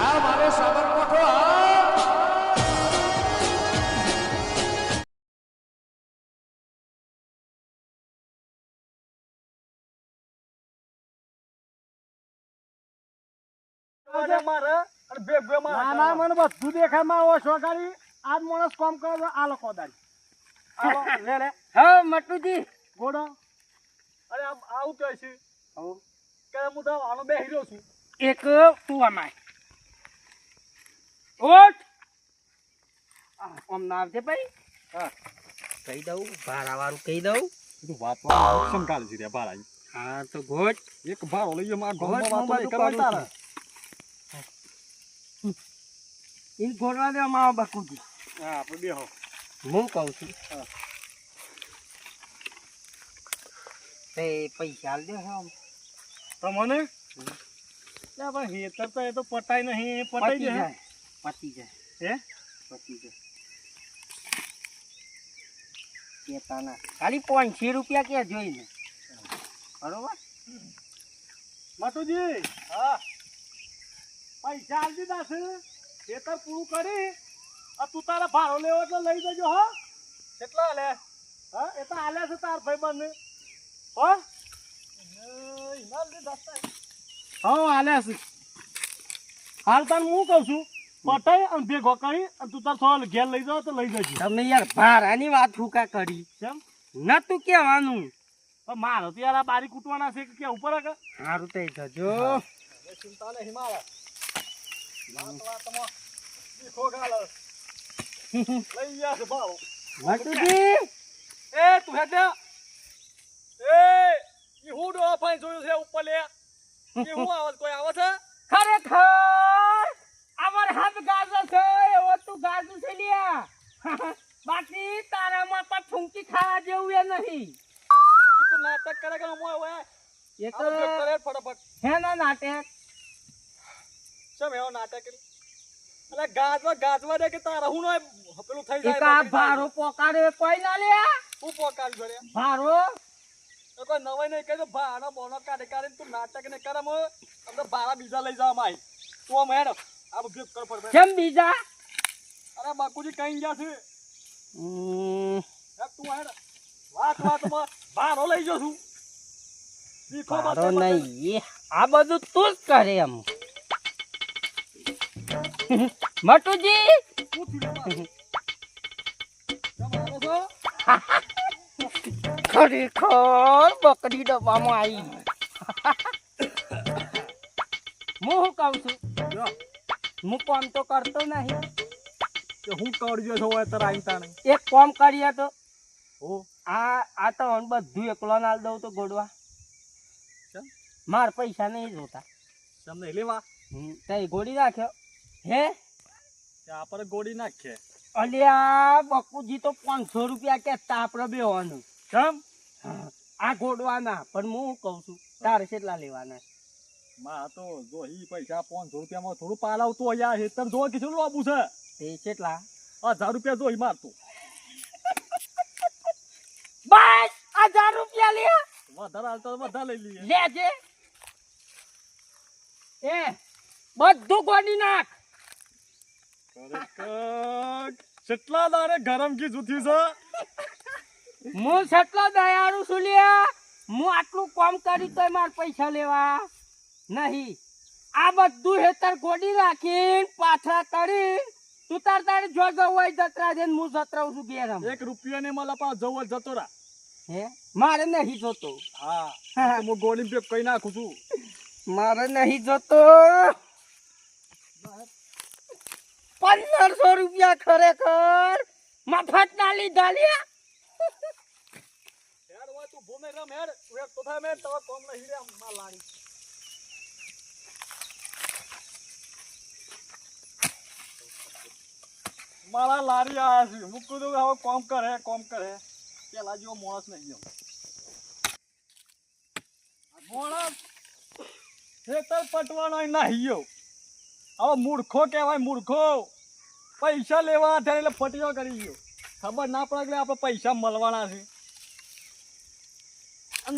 આ મારે સાબરકોઠો હા. ના ના મને બધું દેખાય. માં ઓછો ગાડી. આજ માણસ કોમ કરે આ લોકો દાડી. લે લે. હા મટુજી. ગોડો. અરે આમ આવું કહે છે કે હું તો આનો બે હીરો છું. એક કુવામાં ઓટ આમ ના આવજે ભાઈ. હા. કહી દઉં ભાડા વાળું કહી દઉં. બધું વાત સંકાળ છે ભાડા હા તો ઘોટ. એક ભાડો લઈ ગયો મારા ઘોટ વાતો નહીં બધું કરવાની કરું તારે. એ ગોળવા દે મારો બકુજી હા આપણે બેહો. હું કહું છું. હા. તે પૈસા આલ દે હા. તમને? પણ હેતર તો એ તો પટાઈ નહીં પટાઈ જાય. પતી જાય. હે? પતી જાય. કેતાના. ખાલી પાંચસો રૂપિયા ક્યાં જોઈને. બરોબર? માતુજી હા. પૈસા આપી દાસ ખેતર પૂરું કરી. આ તું તારા ભાડો લેવો એટલે લઈ જજો હા. કેટલા હાલે હા? એ તો આલ્યા છે તાર ભાઈ બંને હો હા આલ્યા છે. હાલ તને હું કહું છું? પટાઈ અને ભેગો કરી અને તું તાર થોડા ઘેર લઈ જાવ તો લઈ જજો. તમે યાર ભારાની વાત ફૂકા કરી? કેમ? ના તું કેવાનું મારો તો યાર આ બારી કૂટવાના છે કે પડે કે સારું થઈ જજો. ચિંતા ને હિમાલય એ હે ડો જોયું છે ઉપર લે. હું આવાજ કોઈ આવે છે? ખરેખર? હાથ ગાજો છે એવો તું ગાજુ છે લ્યા. બાકી તારામાં પણ ફૂંકી ખાવા જેવું એ નહીં. એ તો નાટક કરે કે મોય હવે? એ તો કરે ફટાફટ. હે ના નાટક? ચમ એવો નાટક અલે ગાજવા ગાજવા દે કે તારા હું પેલું થઈ જાય કા ભારો. પોકારે કોઈ ના લે હું પોકાર ભરે ભારો? તો કોઈ નવાઈ નહીં કહે તો ભાડા બોનો કાઢે કાઢે તું નાટક ને કરે મો અમને ભાડા બીજા લઈ જવા માય તું આમ કેમ બીજા? અરે બાકુજી કઈ ગયા છે? તું હેડ વાત વાતમાં ભાડો લઈ જઉં છું. ભારો. નહીં. આ બધું તું જ કરે એમ. મટુજી? ખરેખર બકરી ડબ્બામાં આવી. હું શું કહું છું? જો, હું કોમ તો કરતો નહીં. કે હું કરજો છો તારા આઈતા નહીં એક કોમ કરીએ તો. ઓ આ આ તો હું બધું એકલો નાલ દઉં તો ગોડવા? માર પૈસા નહીં જોતા. તમને લેવા. તઈ ગોળી નાખ્યો. હે? આપણે ગોળી નાખીએ અલ્યા બકુજી તો પાંચસો રૂપિયા કેતા આપણે બેવાનું કેમ આ ગોડવાના. પણ હું કહું છું? તારે કેટલા લેવાના? માં તો જો ઈ પૈસા પાંચસો રૂપિયામાં થોડું પાલાવતું યાર હેતર જો કે લોબુ છે? તે કેટલા? હજાર રૂપિયા જો ઈ બસ હજાર રૂપિયા લે. વધારે હાલતો વધારે લઈ લઈએ. લેજે એ બધું ગોડી નાખ. કેટલા દાડે ગરમ કી જુથી છે? હું કેટલો દયાળુ છું લ્યા હું આટલું કામ કરી તો માર પૈસા લેવા. નહીં. આ બધું હેતર ગોડી રાખીને પાછા કરી તું તાર તારે જો જવું હોય જતરા દે હું જતરાઉં છું ઘેર એક રૂપિયા ને મળે પાસે જવું જતો રા હે? મારે નહીં જોતો. હા હું ગોળી પેક કઈ નાખું છું. મારે નહીં જોતો. પંદરસો રૂપિયા ખરેખર મફત ના લીધા લ્યા. તું ભૂમે રમ હેડ. તો થાય મેં તવા કોમ નહીં રે માં લાણી મારા લારી આયા છે. હું કીધું હવે કોમ કરે કોમ કરે. પેલા જેવો માણસ નહીં ગયો. માણસ ખેતર પટવાનો નહીં ગયો. હવે મૂર્ખો કહેવાય મૂર્ખો. પૈસા લેવા ત્યારે એટલે ફટીઓ કરી ગયો. ખબર ના પડે એટલે આપણે પૈસા મળવાના છે.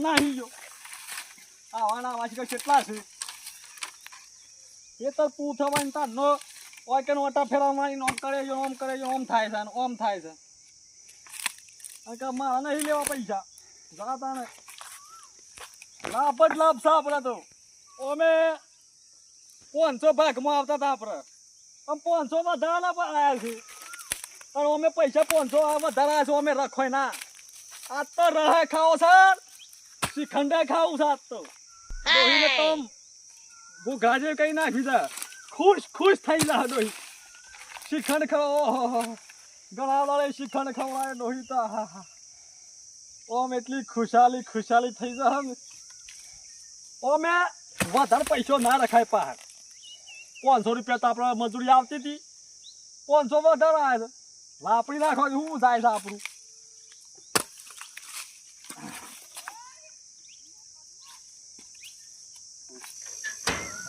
નાહી ગયો. આવાના આવા છે કેટલા છે? એ તો પૂછો વાન તારનો ઓય કે ઓટા ફેરવા મારી ઓમ કરે છે ઓમ કરે છે ઓમ થાય છે ઓમ થાય છે. કે મારા નહીં લેવા પૈસા. જા તાણે. લાભ જ લાભ છે આપણે તો. અમે પાંચસો ભાગમાં આવતા હતા આપણે. પણ પાંચસો વધારાના પણ આવ્યા છે પણ અમે પૈસા પાંચસો વધારે છે અમે રખોય ના. આ તો રહા ખાઓ સર. શ્રીખંડા ખાવું છે આજ તો. તમ ભૂખા જે કઈ નાખ્યું છે. ખુશ ખુશ થઈ જાય ડોહી શ્રીખંડ ઓહો ઘણા વાળે શ્રીખંડ ખવડાવે ડોહી તો હા હા ઓમ એટલી ખુશાલી ખુશાલી થઈ જાય ઓમે વધારે પૈસો ના રખાય પાર પાંચસો રૂપિયા તો આપણે મજૂરી આવતી હતી પાંચસો વધારે આવે વાપરી નાખો શું થાય છે આપણું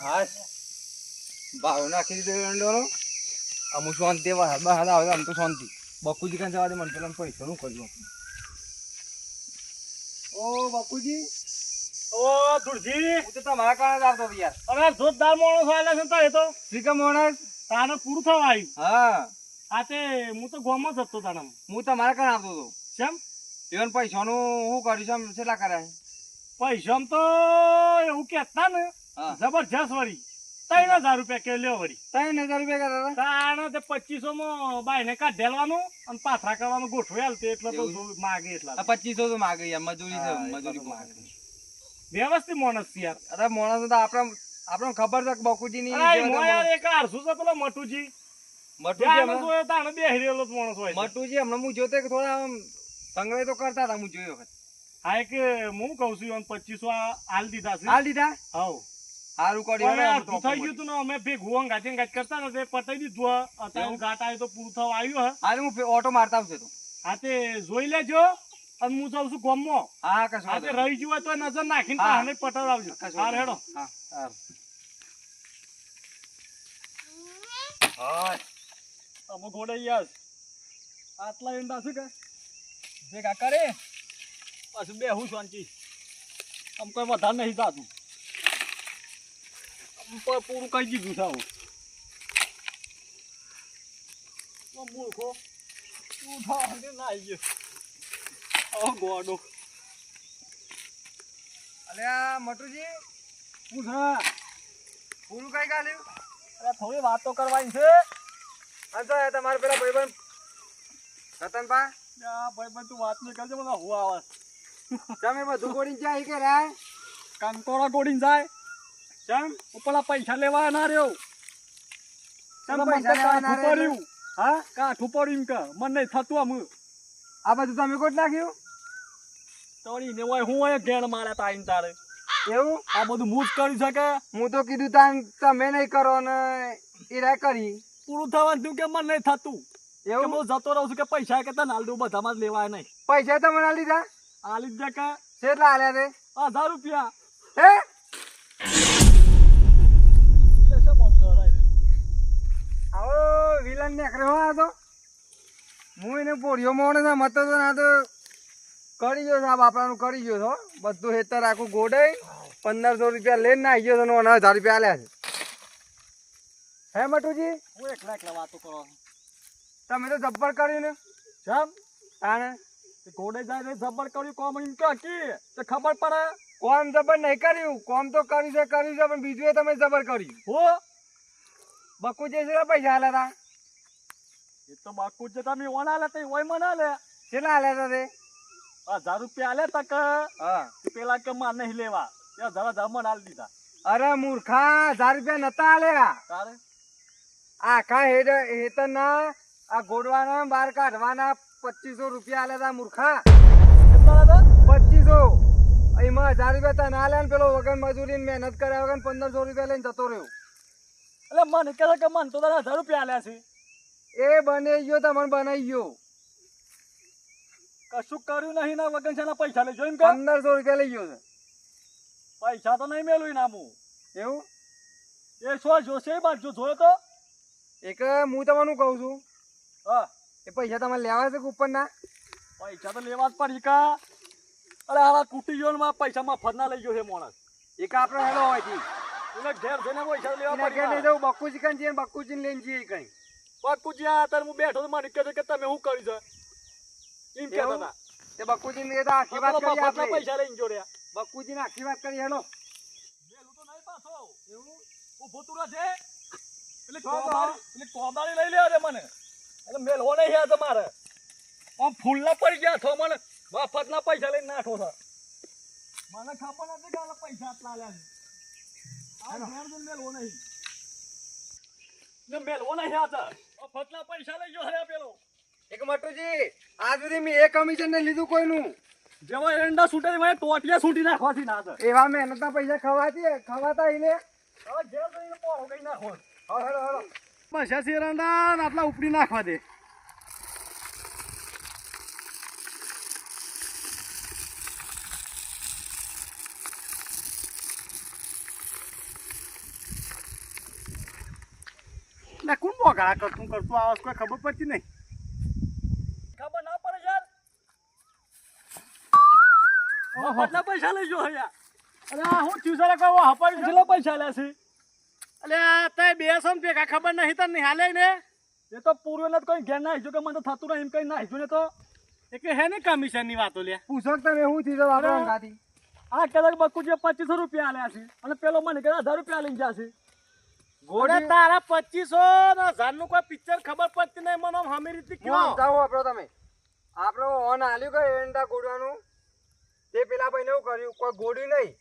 હાશ ભાવ નાખી દીધો અમુક શાંતિ બહાર બહાર આવે આમ તો શાંતિ. બકુજી કાન જવા દે મને પેલા પૈસા નું કરજો. ઓ બકુજી ઓ ધુરજી હું તો તમારા કારણે જ આવતો યાર. અરે જોરદાર માણસ આવેલા છે તો એ તો. શ્રીકા મોણસ તાને પૂરું થવા આવ્યું. હા. આ તે હું તો ગોમાં જ હતો તાને હું તમારા કારણે આવતો હતો. કેમ ઇવન પૈસાનું હું કર્યું છે કેટલા કરાય પૈસા તો એવું કહેતા ને જબરજસ્ત વળી. ત્રણ હજાર રૂપિયા કે લ્યો વળી. ત્રણ હજાર રૂપિયા હતા? તાણે તે પચીસો માં બાયને કાઢેલવાનું અને પાથરા કરવાનું ગોઠવે હાલતે એટલે તો માગે એટલા પચીસો તો માગે યાર મજૂરી છે હા, મજૂરી માગે. વ્યવસ્થિત માણસ છે યાર. અરે મોણસ તો આપણા આપણે ખબર છે કે બકુજી ની યાર એક આરસુ છે પેલો મટુજી હમણાં- હું જોતો થોડા સંગ્રહ તો કરતા હતા હું જોયો હા એક હું કઉ છું પચીસો હાલ દીધા છે. હાલ દીધા? હવ. કર્યું આ થઈ ગયું તું ને અમે ભેગું અંગાથી ગાત કરતા ને પતાઈ દીધું અત્યારે? ઘાટ આવ્યો તો પૂરું થવા આવ્યું હે હાલ હું ઓટો મારતા આવશે તો. હા તે જોઈ લેજો અને હું જાઉં છું ગોમમાં. હા કશું આ તે વાંધો રહી ગયું તો નજર નાખીને હા. પાછળ પટાવ આવજો. હા હાર નહીં. હા હાર. હાય. અમે ગોડે યાર. આટલા ઈંડા છે કે? ભેગા કરે પછી બે હું શાંતિ. આમ કોઈ વધારે નહીં થતું. પૂરું કહી દીધું આમ મૂર્ખો દે ગયો. ગોડો અલ્યા મટુજી હું છે? પૂરું કઈ ગાલ્યું? અરે થોડી વાતો કરવાની છે. તમારે પેલા ભાઈબંધ. રતનપા આ ભાઈ ભાઈ તું વાત નહીં કરજો મને હું આવે. તમે બધું ગોળી જાય કે રે કંકોડા ગોળી જાય. ચમ? ઉપલા પૈસા લેવા ના રહ્યો. ચમ પૈસા લેવા ના રહ્યો? હા? કા ઠુપડ્યું કે મને નહીં થતું આમ. આ બધું તમે કોટ નાખ્યું? તોડી ને હોય હું હોય ઘેણ મારે તાઈન તારે. એવું? આ બધું મૂજ કર્યું છે કે હું તો કીધું તાન તમે નહીં કરો ને એ રે કરી. પૂરું થવાનું તું કે મને નહીં થતું? એવું? હું જતો રહું છું કે પૈસા કે તને હાલ દઉં બધામાં જ લેવાય નહીં? પૈસા તમે ના લીધા આલી જ દે કે. કેટલા હાલ્યા તે? હજાર રૂપિયા. હે? નીકળ્યો આ તો. હું એને પોળિયો મોણે ના મતો તો ના તો કરી ગયો છે આ કરી ગયો છો બધું હેતર આખું ગોડાઈ પંદરસો રૂપિયા લઈને ના ગયો છો ને હજાર રૂપિયા આલ્યા છે. હે મટુજી? હું એકલા એકલા વાતો કરો. તમે તો જબ્બર કર્યું ને? જમ તાણે? ઘોડે જાય ને જબર કર્યું કોમ એમ કે તે ખબર પડે? કોમ જબર નહીં કર્યું. કોમ તો કર્યું છે કર્યું છે પણ બીજું તમે જબર કર્યું. હો? બકુ જે છે પૈસા હાલ્યા હતા એ તો બાકુ છે તમે ઓના લે તે ઓય મના લે કેટલા આલ્યા હતા તે? હજાર રૂપિયા આલે તક. હા. પેલા કે માં નહીં લેવા. તે જરા જમણ આલ આલી દીધા. અરે મૂર્ખા હજાર રૂપિયા નતા આલ્યા. તારે? આખા હેડ ના આ ગોડવાના બાર કાઢવાના પચીસો રૂપિયા આલ્યા હતા મૂર્ખા. પચીસો. એમાં હજાર રૂપિયા આલે ને પેલો વગર મજૂરી મહેનત કર્યા વગર પંદરસો રૂપિયા લઈને જતો રહ્યો. એટલે મને કહે કે મને તો તારા હજાર રૂપિયા આલ્યા છે. એ બને ગયો તમને બનાવી ગયો. કશું કર્યું નહીં ના વગન છે પૈસા લેજો જોઈ પંદરસો રૂપિયા લઈ ગયો છે. પૈસા તો નહીં મેલું નામું એવું? એ શું જોશે બાજુ જોયો તો? એક હું તમને કહું છું? હા. એ પૈસા તમારે લેવા છે કે ઉપરના? પૈસા તો લેવા જ પડી કા. અરે આવા તૂટી ગયો ને પૈસા મફત ના લઈ ગયો છે માણસ. એક આપણે હેલો હોયથી ઘેર જઈને પૈસા લેવા લઈ જવું બક્કુજી કન જઈએ બક્કુજીને લઈને જઈએ કઈ. બાપુજી આ તાર હું બેઠો તો મને કહે કે તમે શું કરી છે? એમ કહેતા હતા. તે બક્કુજીને કીધું આખી વાત કરી આપણે. પૈસા લઈને જોડ્યા બક્કુજીને આખી વાત કરી હેલો. મેલું તો નહીં પાછો. એવું? ઊભો તું રહે એટલે લઈ મને. મેલવો નહીં આ તમારે. આમ ફૂલના પડી ગયા છો મને. મફતના પૈસા લઈને નાખો છો. મને ખબર નથી કે પૈસા આટલા આલ્યા છે. આ મેલવો નહીં. મેલવો નહીં આ તો પૈસા લઈ ગયો હરે પેલો. એક મટુજી આજ સુધી મેં એક કમિશન ને લીધું કોઈનું. જેવા એરંડા છૂટે મને ટોટિયા છૂટી નાખવાથી ના તો એવા મહેનતના પૈસા ખવાતી ખવાતા એને હવે ઘેર જઈને પોળો કઈ નાખો. હા હેલો હેલો પૈસા એરંડા આટલા ઉપડી નાખવા દે. કોણ બોગાળા કરતું કરતું આવાસ કોઈ ખબર પડતી નહીં. ખબર ના પડે યાર. કેટલા પૈસા લઈ જો યાર અરે હું થયું છે? કોઈ હપાયું કેટલા પૈસા લે છે? અલે તે બે સો ને ભેગા ખબર નહીં તને હાલે ને? એ તો પૂર્વે ને કોઈ ઘેર ના કે મને તો થતું નહીં એમ કઈ ના ને તો. એટલે કે હે ને કમિશનની વાતો લે. પૂછો કે તમે હું. અંગાથી? આ કદાચ બકુજી પચીસો રૂપિયા આલ્યા છે. અને પેલો મને કદાચ હજાર રૂપિયા લઈ ગયા અરે તારા પચીસો ને હજારનું કોઈ પિક્ચર ખબર પડતી નહીં મને હમી રીતે કયો સમજાવું આપણો તમે? આપણો ઓન આલ્યું કે એરંડા ગોડવાનું? તે પેલા ભાઈને એવું કર્યું કોઈ ગોડ્યું નહીં.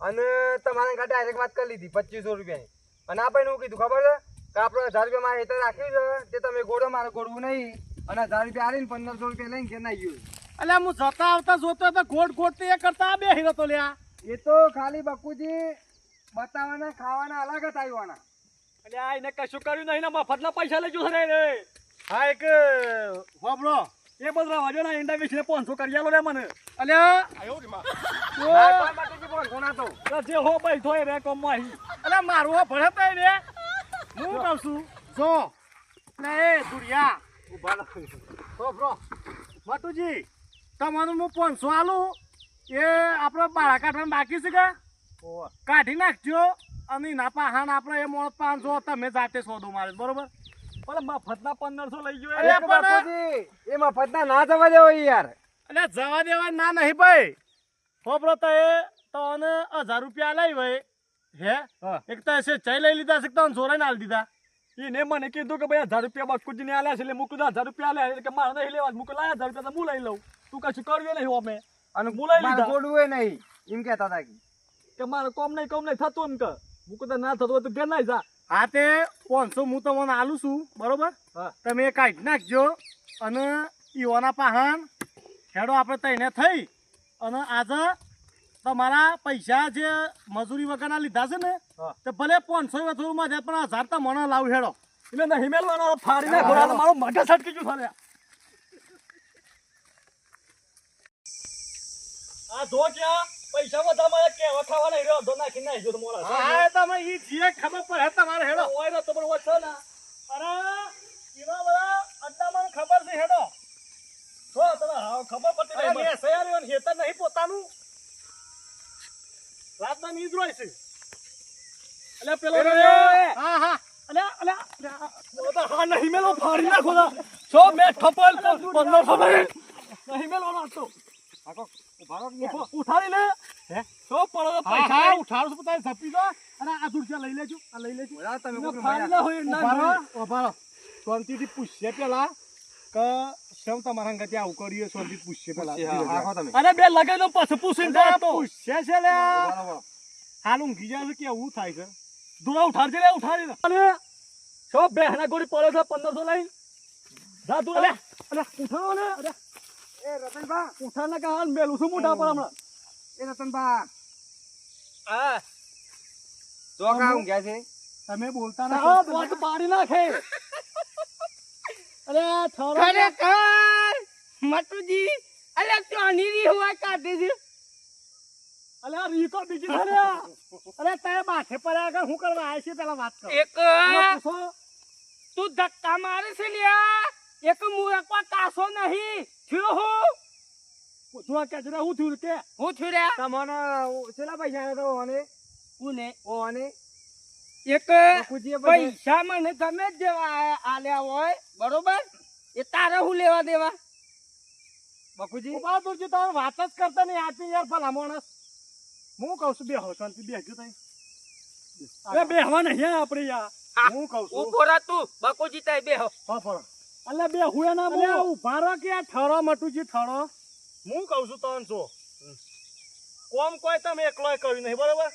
અને તમારા ઘરે ડાયરેક્ટ વાત કરી લીધી પચીસો રૂપિયાની. અને આ ભાઈ હું કીધું ખબર છે? કે આપણે હજાર રૂપિયા મારે હેઠળ રાખ્યું છે તે તમે ગોડો મારે ગોડવું નહીં. અને હજાર રૂપિયા આવીને પંદરસો રૂપિયા લઈને ઘેર ગયું એટલે હું જતા આવતા જોતો તો ગોડ ગોટ એ કરતા આ બે હીરો તો લ્યા. એ તો ખાલી બકુજી બતાવવાના ખાવાના અલગ જ આવ્યાના એટલે આ એને કશું કર્યું નહીં ને મફતના પૈસા લઈ ગયો છે રે. હા એક હોબળો એ બધા વાજો ના ઈંડા વિશે પાંચસો કરી આલો રે મને. અલ્યા. નાખવા માટે બોલ કોના તો તો જે હો ભાઈ થોય રે કોમમાં માહી અલ્યા મારું હો ભણે તઈ ને. હું કહું છું જો. ને એ દુરિયા. ઊભા તો બ્રો મટુજી તમારું હું પાંચસો આલું. એ આપણો બાળા કાઢવાનું બાકી છે કે? કાઢી નાખજો. અને નાપા પાહાણ આપણે એ મોણ પાંચસો તમે જાતે સોદો મારે બરોબર? પણ મફતના પંદરસો લઈ ગયો અરે એ. એક પણ- બાપુજી, એ મફતના ના જવા દેવો યાર. એટલે જવા દેવા ના નહીં ભાઈ. હોબળો તો એ તો હજાર રૂપિયા લઈ ભાઈ હે? એક તો એસે ચઈ લઈ લીધા છે તો જોરાઈને આલી દીધા. એને મને કીધું કે ભાઈ હજાર રૂપિયા બકુજી ને આલ્યા છે એટલે મૂકું હજાર રૂપિયા આલ્યા એટલે મારે નહીં લેવા મૂકું લાયા હજાર રૂપિયા તો હું લઈ લઉં. તું કશું કરવી નહીં અમે. અને બોલાવી મારે લીધા. ગોડવું એ નહીં. એમ કહેતા હતા કે કે મારે કોમ નહીં કોમ નહીં થતું એમ કે. મૂકું તો ના થતો તો ઘેર નહીં જા. હા તે પાંચસો હું તમને આલું છું બરોબર? તમે કાઢી નાખજો અને ઈઓના પાહન હેડો આપણે તઈને થઈ અને આજે તમારા પૈસા જે મજૂરી વગરના લીધા છે ને તો ભલે પાંચસો થોડું માં પણ હજાર તો મને લાવ હેડો. એટલે નહીં મેળવાનો ફાડી નાખો આ મારો મગજ સટકી ગયું સાલે આ ધો ક્યાં? પૈસા બધા કેવા ખાવા નહીં રહ્યો નાખી નાખી જો મોરા હા તમે ઈ જે ખબર પડે તમારે હેડો. ઓય ના. અરે ઈનો બધા અડ્ડામાં ખબર છે હેડો. જો તમે હા ખબર પડતી નહીં મને. મેં સયારીઓ ને હેતર નહીં પોતાનું. રાતના રોય છે. પેલો. રે. હા હા. અલ્યા હા નહીં મેલો ફાડી નાખો ના. મેં થપ્પડ પંદર નહીં ઉભા- ઉઠાડી લે. હે? પડો પૈસા. ઉઠાડું છું પોતાને ઝપી દો. અને આ દુર્જા લઈ લેજો આ લઈ લેજો. તમે એને કોકનું ફાડી ના હોય ના ઊભા રહો, હોય. ઊભા રહો. શાંતિથી પૂછશે પેલા કે શેમ તમારા અંગાથી આવું કરીએ શાંતિ પૂછશે પેલા. અને બે લગાઈ દો પછી પૂછીને તો. પૂછશે છે લે. હાલ ઊંઘી જાય કેવું કે એવું થાય છે? દુરા ઉઠાડજે લે ઉઠાડી લે. સો છો બેહના ગોળી પડે છે પંદરસો લઈ જા દુરા લે અરે ઉઠાડો ને. અરે એ ઉઠાડ ને કાન મેલું છું મોટા પર હમણાં. એ રતનભા. આ તો કા ઊંઘ્યા છે? તમે બોલતા ના આ બોટ પાડી નાખે. અરે થોડો અરે કાય મટુજી અલે તો અનીરી હોવા કાઢે છે? અલે આ રીકો બીજી થારે અરે તે માથે પર આગળ હું કરવા આવી છે પેલા વાત કર. એક તું ધક્કા મારે છે લ્યા. એક મુરકવા કાસો નહીં. થયો હું? પૂછવા કે જરા હું થયું કે? હું થયું તમને કેટલા પૈસા આલ્યા ઓને ઉને ઓને એક પૈસા મને તમે જ જેવા આલ્યા હોય બરોબર? એ તારે હું લેવા દેવા? બકુજી ઊભા દુરજી તમે વાત જ કરતા નહીં આપી યાર ભલા માણસ. હું કહું છું બે હો શાંતિ બેસજો તઈ. બે બેહવા નહીં આપણે યાર. હું કહું છું. ઊભો તું બકુજી તઈ બેહો. હા ફરો. અલ્યા બે હુએ ના હું ઊભા રહો કે આ ઠરો મટુજી ઠરો. હું કહું છું તન જો. કોમ કોઈ તમે એકલોય કર્યું નહીં બરોબર?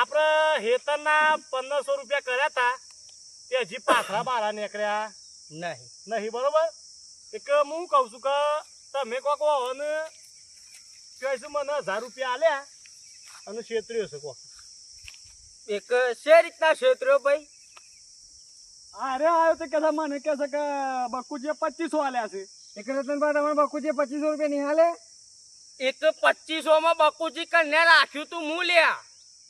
આપણે હેતરના પંદરસો રૂપિયા કર્યા હતા તે હજી પાથરા બારા નીકળ્યા. નહીં. નહીં બરોબર? એક હું કહું છું કે તમે કોક કહો અને છે મને હજાર રૂપિયા આલ્યા અને છેતર્યો છે કોક. એક શે રીતના ક્ષેત્રીઓ ભાઈ? અરે આવ્યો તો કહેતા મને કે છે કે બકુજીએ પચીસો આલ્યા છે. એક રતનભાઈ તમારે બાપુજીએ પચીસો રૂપિયા નહીં હાલે એક પચીસો માં બકુજી કન્યા રાખ્યું તું હું લ્યા.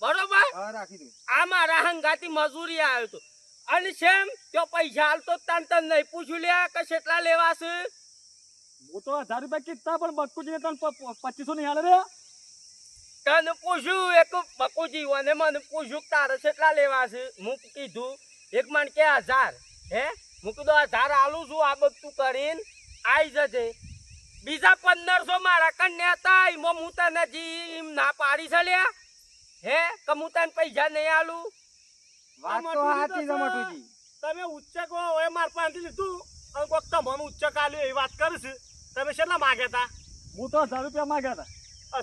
બરોબર? રાખી દઉં આ મારા હંગાતી મજૂરી આવ્યો તો. અને સેમ તો પૈસા હાલતો તન તન નહીં પૂછ્યું લ્યા કે કેટલા લેવા છે? હું તો હજાર રૂપિયા કીધા પણ બકુજીએ તને પચીસો નહીં હાલે રે તને પૂછ્યું એક બકુજી અને મને પૂછ્યું તારે કેટલા લેવા છે? હું કીધું એક મણ કે હજાર હે? હું કીધું હજાર આલું છું આ બધું કરીને આવી જજે. બીજા પંદરસો મારા કન્યા હતા એમાં હું તને જી ના પાડી છે લ્યા. હે? કે હું તને પૈસા નહીં આલું? વાત તો છે. તમે ઉચ્ચક હો એ માર પાસેથી લીધું. અને કોક તમને ઉચ્ચક આલ્યું એ વાત કરીશ તમે કેટલા માગ્યા હતા? હું તો હજાર રૂપિયા માગ્યા હતા.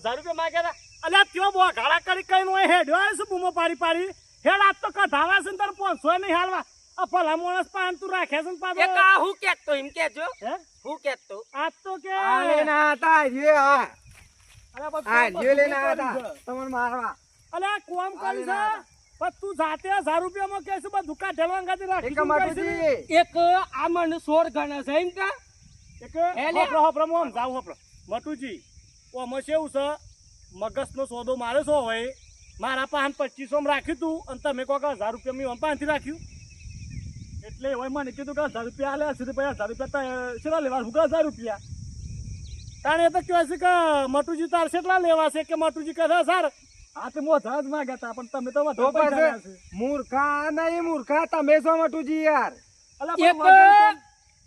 હજાર રૂપિયા માગ્યા હતા? અલ્યા ત્યો બો ઘાડા કરી કઈ નો હેડ્યો આવે છે બૂમો પાડી પાડી. હેડ આજ તો કઢાવા છે ને તારે પાંચસો નહીં હાલવા. આ ભલા માણસ પાન તું રાખે છે ને એક આ હું કેતો એમ કેજો હે? હું કેતો આજ તો કે. આલે ના હતા હારીએ, હા અરે બસ આ જે બધું આયા તમને મારવા. અલે કોમ આ કરી છે? પણ તું જાતે હજાર રૂપિયામાં કે છે બધું કાઢેલો અંગાથી રાખી એક તું છે? એક આ મને સોર ગણા છે એમ કા? એક. હોપરો હોપરો મોમ જાવ હોપરો મટુજી ઓમાં કેવું છે? મગજનો સોદો મારે છો હોય. મારા પાન પચીસો રાખ્યું તું અને તમે કોક હજાર રૂપિયા મેં પાંચથી રાખ્યું. એટલે હવે મને કીધું કે હજાર રૂપિયા આલ્યા છે ભાઈ હજાર રૂપિયા કેટલા લેવા શું કે હજાર રૂપિયા. તાણે તો કહેવાય છે કે મટુજી તાર કેટલા લેવા છે કે મટુજી કહે છે હજાર? હા તો હું હજાર જ માગ્યા હતા પણ તમે તો વધુ પૈસા મૂર્ખા નહીં મૂર્ખા તમે છો મટુજી યાર.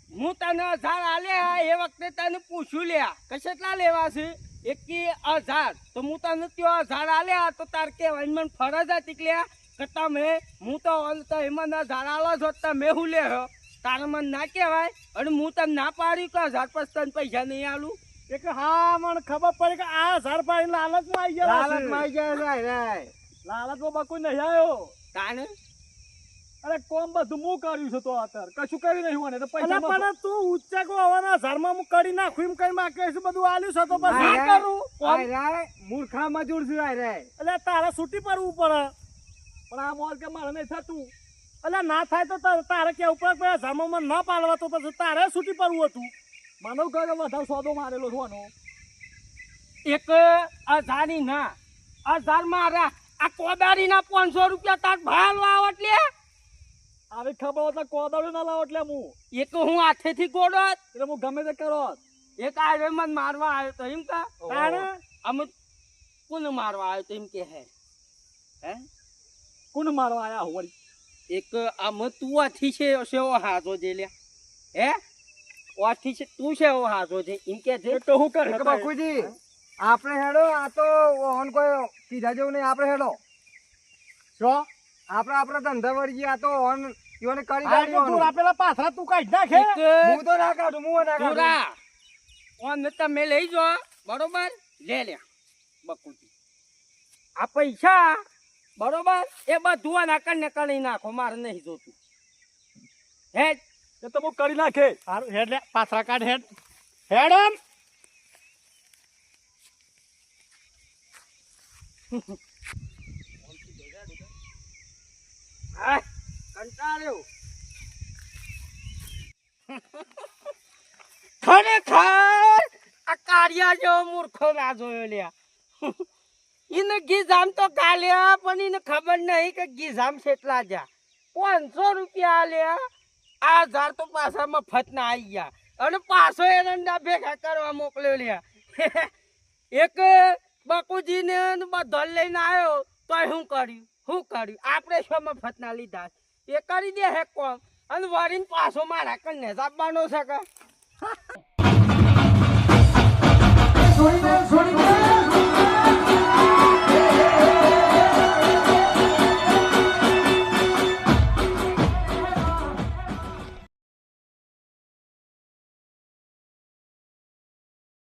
હું તને હજાર આલ્યા એ વખતે તને પૂછ્યું લ્યા કે કેટલા લેવા છે? એકી હજાર તો હું તાર નથી આ ઝાડ આલ્યા તો તાર કે મને ફરજ આ ટીકલ્યા લ્યા કે તમે હું તો ઓલ તો એમાં ઝાડ આલો છો તો તમે હું લે તારે મને ના કહેવાય અને હું તને ના પાડ્યું કે ઝાડ પછી તને પૈસા નહીં આલું? એક હા મને ખબર પડી કે આ ઝાડ પાડી લાલચમાં આવી ગયા લાલચમાં. આવી ગયા લાલચમાં લાલચમાં બકુ નહીં આવ્યો. તાને અરે કોમ બધું હું કર્યું છે તો અત્યારે. કશું કર્યું નહીં મને તો અલા પૈસા પણ તું ઉચ્ચકો હવાના હજારમાં હું કરી નાખું એમ કઈ માં કેસ છે બધું આલ્યું છે તો પછી હારે, કરું? કોમ. મૂર્ખા મજૂર છું રે એટલે તારે છૂટી પડવું પડે. પણ આ મોલ કે મારે નહીં થતું. એટલે ના થાય તો તારે- કે હજારમાં મને ના પાડવા તો પછી તારે છૂટી પડવું હતું. માનવ કહે કે વધારે સોદો મારેલો છોનો એક હજારની ના હજાર મારા આ કોદારીના પાંચસો રૂપિયા તાર ભાલ વાવટ લે. આવી ખબર તો કોદાળું ના લાવો એટલે હું. એક હું હાથેથી કોડોત એટલે હું ગમે તે કરો એક આવ્યો મને મારવા આવ્યો તો એમ કા? તારે અમે કોને મારવા આવ્યો તો એમ કે હે. હે? કોને મારવા આયા હું એક આમ તું આથી છે સેવો હાથો જે લે હે? ઓથી છે તું છે એવો હાથો છે એમ કે છે. તો હું કર. બાપુજી આપણે હેડો આ તો ઓન કોઈ કીધા જેવું નહીં. આપણે હેડો. શું? આપણે આપણા ધંધા વળી ગયા આ તો ઓન ઈવોને કરી હા, એટલે તું આપેલા પાથરા તું કાઢ નાખે. હું તો ના કાઢું હું ના કાઢું. ચોરા ઓન તમે લઈ જો બરોબર? લે લે. બકુટી આ પૈસા બરોબર? એ બધું ને કરી નાખો મારે નહીં જોતું. હે એ તો હું કરી નાખે. સારું હેડ લે. પાથરા કાઢ હેડ. હેડ આમ. હા કંટાળ્યો. ખરેખર? આ કાળિયા જેવો મૂર્ખો ના જોયો લ્યા. એને ગીઝામ તો કાલ્યા પણ એને ખબર નહીં કે ગીઝામ કેટલા જા. પાંચસો રૂપિયા આલ્યા. આ હજાર તો પાછા મફત ના આવી ગયા. અને પાછો એરંડા ભેગા કરવા મોકલ્યો લ્યા. એક બકુજીને બધો લઈને આવ્યો તો શું કર્યું? શું કર્યું? આપણે શું ફતના લીધા એ કરી દે હે કોમ. અને વરીને પાછો મારા કને આપવાનો છે કે. છોડી દે